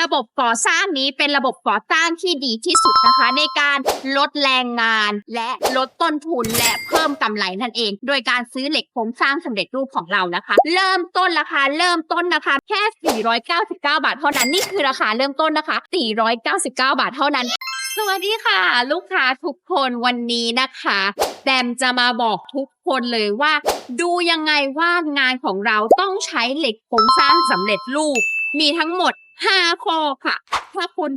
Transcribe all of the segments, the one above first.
ระบบก่อสร้างนี้เป็นระบบก่อสร้างที่ดีที่สุดนะคะ ในการลดแรงงาน และลดต้นทุนและเพิ่มกำไรนั่นเอง โดยการซื้อเหล็กโครงสร้างสำเร็จรูปของเรานะคะ เริ่มต้นราคาเริ่มต้นนะคะแค่ 499 บาทเท่านั้นนี่คือราคาเริ่มต้นนะคะ 499 บาทเท่านั้นสวัสดีค่ะ ลูกค้าทุกคนวันนี้นะคะแบมจะมาบอกทุกคนเลยว่า ดูยังไงว่างานของเราต้องใช้เหล็กโครงสร้างสำเร็จรูป มีทั้งหมด 5ข้อค่ะ ถ้าคุณ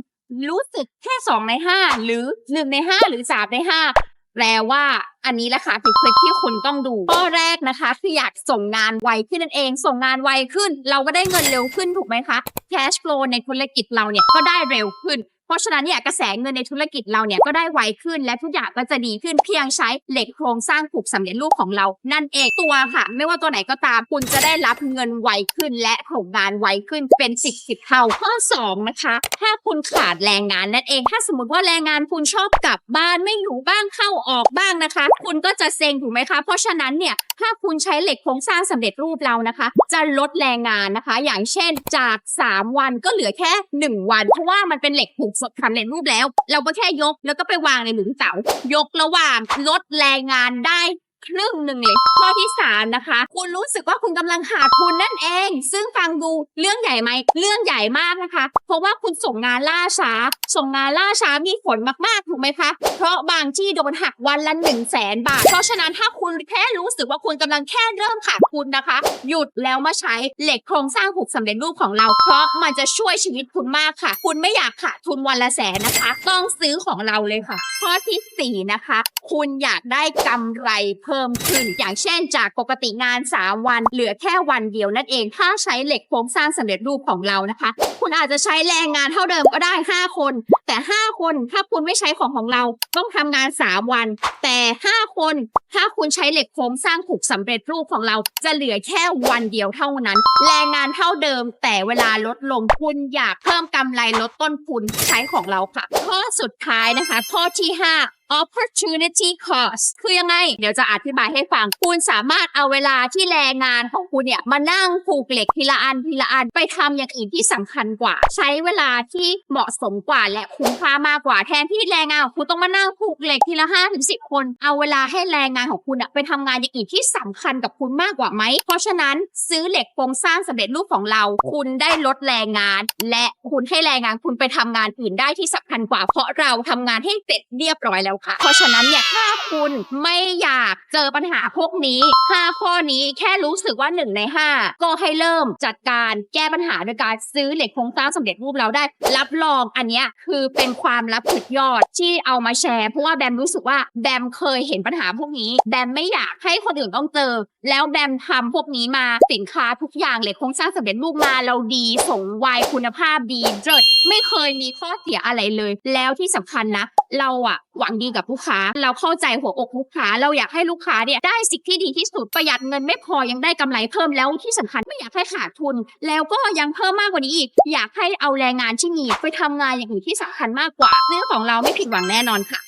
รู้สึกแค่2ใน5หรือ1ใน5หรือ3ใน5แปลว่าอันนี้แหละค่ะคือคลิปที่คุณต้องดูข้อแรกนะคะคืออยากส่งงานไวขึ้นนั่นเอง ส่งงานไวขึ้น เราก็ได้เงินเร็วขึ้นถูกไหมคะ cash flow ในธุรกิจเราเนี่ยก็ได้เร็วขึ้น เพราะฉะนั้นเนี่ยกระแสเงินในธุรกิจเราเนี่ยก็ได้ไวขึ้นและทุกอย่างก็จะดีขึ้นเพียงใช้เหล็กโครงสร้างผูกสำเร็จรูปของเรานั่นเองตัวค่ะ ไม่ว่าตัวไหนก็ตามคุณจะได้รับเงินไวขึ้น และของานไวขึ้นเป็นสิบสิบเท่า ข้อสองนะคะ ถ้าคุณขาดแรงงานนั่นเอง ถ้าสมมติว่าแรงงานคุณชอบกลับบ้านไม่อยู่บ้างเข้าออกบ้างนะคะ คุณก็จะเซ็งถูกไหมคะ เพราะฉะนั้นเนี่ยถ้าคุณใช้เหล็กโครงสร้างสำเร็จรูปเรานะคะ จะลดแรงงานนะคะ อย่างเช่นจาก 3 วันก็เหลือแค่ 1 วัน เพราะว่ามันเป็นเหล็กผูกสำเร็จรูปแล้ว เราก็แค่ยกแล้วก็ไปวางในหลุมเต๋ายกระหว่างลดแรงงานได้ ครึ่งหนึ่งเลย ข้อที่สามนะคะ คุณรู้สึกว่าคุณกำลังขาดทุนนั่นเอง ซึ่งฟังดูเรื่องใหญ่ไหมเรื่องใหญ่มากนะคะ เพราะว่าคุณส่งงานล่าช้า ส่งงานล่าช้ามีผลมากๆถูกไหมคะ เพราะบางที่โดนหักวันละ1นึ่งแสนบาท เพราะฉะนั้นถ้าคุณแค่รู้สึกว่าคุณกำลังแค่เริ่มขาดทุนนะคะ หยุดแล้วมาใช้เหล็กโครงสร้างผูกสำเร็จรูปของเรา เพราะมันจะช่วยชีวิตคุณมากค่ะ คุณไม่อยากขาดทุนวันละแสนนะคะ ต้องซื้อของเราเลยค่ะ ข้อที่สี่นะคะ คุณอยากได้กำไรเพิ่มขึ้น อย่างเช่นจากปกติงาน 3 วัน เหลือแค่วันเดียวนั่นเอง ถ้าใช้เหล็กโครงสร้างสำเร็จรูปของเรานะคะ คุณอาจจะใช้แรงงานเท่าเดิมก็ได้ 5 คน แต่ 5 คนถ้าคุณไม่ใช้ของของเราต้องทำงาน 3 วัน แต่ 5 คน ถ้าคุณใช้เหล็กโครงสร้างผูกสำเร็จรูปของเราจะเหลือแค่วันเดียวเท่านั้น แรงงานเท่าเดิม แต่เวลาลดลงคุณอยากเพิ่มกำไรลดต้นทุนใช้ของเราค่ะ ข้อสุดท้ายนะคะ ข้อที่ 5 opportunity cost คือยังไง เดี๋ยวจะอธิบายให้ฟัง คุณสามารถเอาเวลาที่แรงงานของคุณเนี่ย มานั่งผูกเหล็กทีละอันทีละอัน ไปทำอย่างอื่นที่สำคัญกว่า ใช้เวลาที่เหมาะสมกว่าและคุ้มค่ามากกว่าแทนที่แรงงานของคุณต้องมานั่งผูกเหล็กทีละห้าถึงสิบคน เอาเวลาให้แรงงานของคุณอะไปทำงานอย่างอื่นที่สำคัญกับคุณมากกว่าไหม เพราะฉะนั้นซื้อเหล็กโครงสร้างสำเร็จรูปของเรา คุณได้ลดแรงงาน และคุณให้แรงงานคุณไปทำงานอื่นได้ที่สำคัญกว่า เพราะเราทำงานให้เสร็จเรียบร้อยแล้วค่ะ เพราะฉะนั้นเนี่ยถ้าคุณไม่อยากเจอปัญหาพวกนี้ 5 ข้อนี้แค่รู้สึกว่า 1 ใน 5 ก็ให้เริ่มจัดการแก้ปัญหาโดยการซื้อเหล็กโครงสร้างสำเร็จรูปเราได้ รับรองอันนี้คือเป็นความลับสุดยอดที่เอามาแชร์เพราะว่าแบมรู้สึกว่าแบมเคยเห็นปัญหาพวกนี้แบมไม่อยากให้คนอื่นต้องเจอ แล้วแบมทำพวกนี้มาสินค้าทุกอย่างเหล็กโครงสร้างสำเร็จรูปมาเราดีส่งไวคุณภาพดีเจิดไม่เคยมีข้อเสียอะไรเลย แล้วที่สำคัญนะ เราอะหวังดีกับลูกค้า เราเข้าใจหัวอกลูกค้า เราอยากให้ลูกค้าเนี่ยได้สิ่งที่ดีที่สุดประหยัดเงินไม่พอยังได้กำไรเพิ่มแล้วที่สำคัญไม่อยากให้ขาดทุน แล้วก็ยังเพิ่มมากกว่านี้อีก อยากให้เอาแรงงานที่มีไปทำงานอย่างอื่นที่สำคัญมากกว่าเรื่องของเราไม่ผิดหวังแน่นอนค่ะ